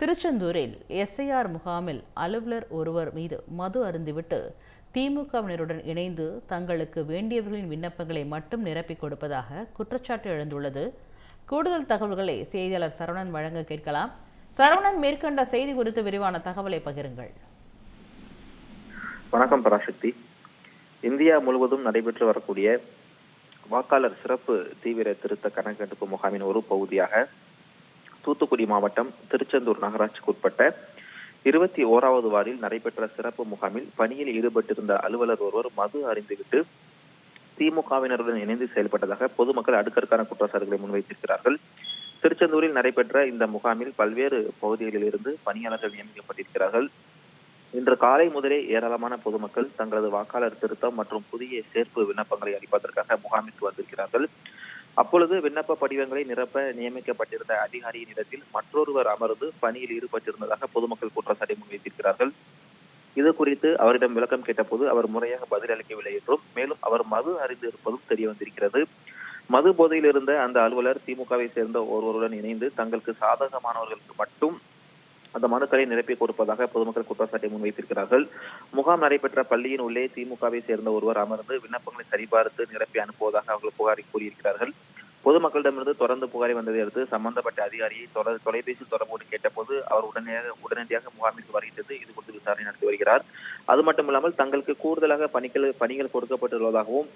திருச்செந்தூரில் எஸ்ஐஆர் முகாமில் அலுவலர் ஒருவர் மீது மது அருந்திவிட்டு திமுகவினருடன் இணைந்து தங்களுக்கு வேண்டியவர்களின் விண்ணப்பங்களை மட்டும் நிரப்பிக் கொடுப்பதாக குற்றச்சாட்டு எழுந்துள்ளது. கூடுதல் தகவல்களை செய்தியாளர் சரவணன் வழங்க கேட்கலாம். சரவணன் மேற்கண்ட செய்தி குறித்து விரிவான தகவலை பகிருங்கள். வணக்கம் பராசக்தி. இந்தியா முழுவதும் நடைபெற்று வரக்கூடிய வாக்காளர் சிறப்பு தீவிர திருத்த கணக்கெடுப்பு முகாமின் ஒரு பகுதியாக தூத்துக்குடி மாவட்டம் திருச்செந்தூர் நகராட்சிக்கு உட்பட்ட இருபத்தி ஓராவது வாரில் நடைபெற்ற சிறப்பு முகாமில் பணியில் ஈடுபட்டிருந்த அலுவலர் ஒருவர் மது அறிந்துவிட்டு திமுகவினருடன் இணைந்து செயல்பட்டதாக பொதுமக்கள் அடுக்கடுக்கான குற்றச்சாட்டுகளை முன்வைத்திருக்கிறார்கள். திருச்செந்தூரில் நடைபெற்ற இந்த முகாமில் பல்வேறு பகுதிகளில் இருந்து பணியாளர்கள் நியமிக்கப்பட்டிருக்கிறார்கள். இன்று காலை முதலே ஏராளமான பொதுமக்கள் தங்களது வாக்காளர் திருத்தம் மற்றும் புதிய சேர்ப்பு விண்ணப்பங்களை அளிப்பதற்காக முகாமிற்கு வந்திருக்கிறார்கள். அப்பொழுது விண்ணப்ப படிவங்களை நிரப்ப நியமிக்கப்பட்டிருந்த அதிகாரியின் இடத்தில் மற்றொருவர் அமர்ந்து பணியில் ஈடுபட்டிருந்ததாக பொதுமக்கள் குற்றச்சாட்டை முன்வைத்திருக்கிறார்கள். இது குறித்து அவரிடம் விளக்கம் கேட்டபோது அவர் முறையாக பதிலளிக்கவில்லை என்றும் மேலும் அவர் மது அறிந்து இருப்பதும் தெரிய வந்திருக்கிறது. மது போதையில் இருந்த அந்த அலுவலர் திமுகவை சேர்ந்த ஒருவருடன் இணைந்து தங்களுக்கு சாதகமானவர்களுக்கு மட்டும் அந்த மனுக்களை நிரப்பி கொடுப்பதாக பொதுமக்கள் குற்றச்சாட்டை முன்வைத்திருக்கிறார்கள். முகாம் நடைபெற்ற பள்ளியின் உள்ளே திமுகவை சேர்ந்த ஒருவர் அமர்ந்து விண்ணப்பங்களை சரிபார்த்து நிரப்பி அனுப்புவதாக அவர்கள் புகாரில் கூறியிருக்கிறார்கள். பொதுமக்களிடமிருந்து தொடர்ந்து புகாரை வந்ததை அடுத்து சம்பந்தப்பட்ட அதிகாரியை தொடர் தொலைபேசி தொடர்போடு கேட்டபோது அவர் உடனடியாக உடனடியாக முகாமிற்கு வருகிறது இது குறித்து விசாரணை நடத்தி வருகிறார். அது மட்டும் இல்லாமல் தங்களுக்கு கூடுதலாக பணிகள் பணிகள் கொடுக்கப்பட்டுள்ளதாகவும்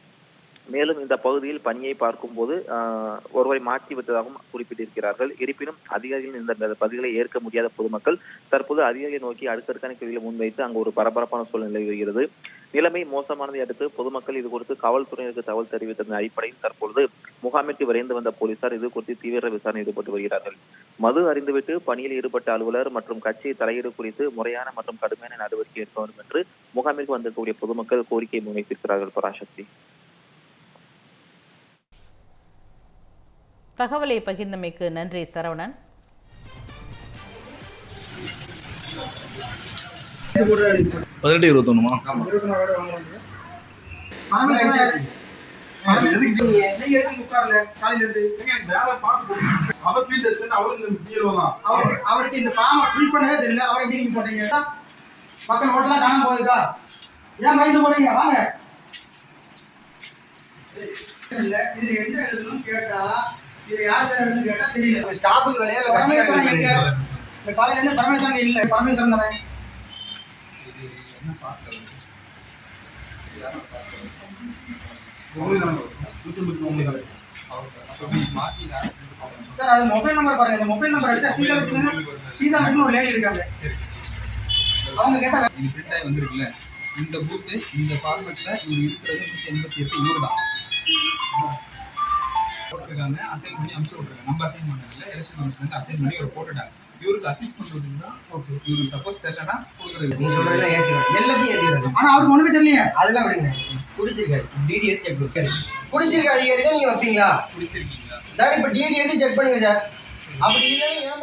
மேலும் இந்த பகுதியில் பணியை பார்க்கும்போது ஒருவரை மாற்றி விட்டதாகவும் குறிப்பிட்டிருக்கிறார்கள். இருப்பினும் அதிகாரிகள் இந்த பதில்களை ஏற்க முடியாத பொதுமக்கள் தற்போது அதிகாரிகளை நோக்கி அடுத்தடுக்கான கேள்விகளை முன்வைத்து அங்கு ஒரு பரபரப்பான சூழ்நிலை வருகிறது நிலைமை மோசமானதை அடுத்து பொதுமக்கள் இது குறித்து காவல்துறையினருக்கு தகவல் தெரிவித்ததன் அடிப்படையில் தற்பொழுது முகாமிற்கு விரைந்து வந்த போலீசார் இது குறித்து தீவிர விசாரணை ஈடுபட்டு வருகிறார்கள். மது அறிந்துவிட்டு பணியில் ஈடுபட்ட அலுவலர் மற்றும் கட்சி தலையீடு குறித்து முறையான மற்றும் கடுமையான நடவடிக்கை எடுக்க வேண்டும் என்று முகாமிற்கு வந்திருக்கக்கூடிய பொதுமக்கள் கோரிக்கை முன்வைத்திருக்கிறார்கள் பராசக்தி. தகவலை பகிர்ந்தமைக்கு நன்றி சரவணன். பதினெட்டு இருபத்தொன்னுமா? அவருக்கு இந்த ஃபார்மை ஃபில் பண்ணவே தெரியல. அவரை எப்படி நீங்க போட்டீங்க பக்கம் ஓட்டலாம் காணாம போகுதா ஏன் பயந்து போறீங்க வாங்க. இல்ல இது என்ன எழுதணும் கேட்டா இது யார் பேர் எழுதணும் கேட்டா தெரியல. ஸ்டாஃபுக்கு வேலையா இல்ல பரமேஸ்வரன்? இந்த காலையில இருந்து பரமேஸ்வரன் இல்ல. பரமேஸ்வரன் தானே? சார் அது மொபைல் நம்பர் பாருங்க. இந்த மொபைல் நம்பர் அடிச்சா சீதாலட்சுமி சீதாலட்சுமி ஒரு லேடி இருக்காங்க. அவங்க கேட்டா இந்த பிரிண்ட் ஆகி வந்திருக்குல்ல. இந்த பூத்து இந்த ஃபார்மேட்ல இவர் இருக்கிறது நூற்றி எண்பத்தி எட்டு இவர் தான். போட்டிருக்காங்க. அசைன் பண்ணி அமுச்சு விட்ருக்காங்க நம்ம அசைன் பண்ணல. எலெக்ஷன் கமிஷன் அசைன் பண்ணி ஒரு போட்டுட்டாங்க இவருக்கு அசைன் பண்ணி விட்டுருந்தா ஓகே இவரு சப்போஸ் தெரியலனா கொடுக்குறது எல்லாத்தையும் ஏற்றிடுவாங்க ஆனால் அவருக்கு ஒன்றுமே தெரியலையே. அதெல்லாம் விடுங்க. குடிச்சிருக்காரு. டிடிஎச் செக் புக் குடிச்சிருக்க அதிகாரி தான் நீங்கள் வைப்பீங்களா? குடிச்சிருக்கீங்களா? சார் இப்போ டிடிஎச் செக் பண்ணுங்க சார். அப்படி இல்லைன்னா ஏன்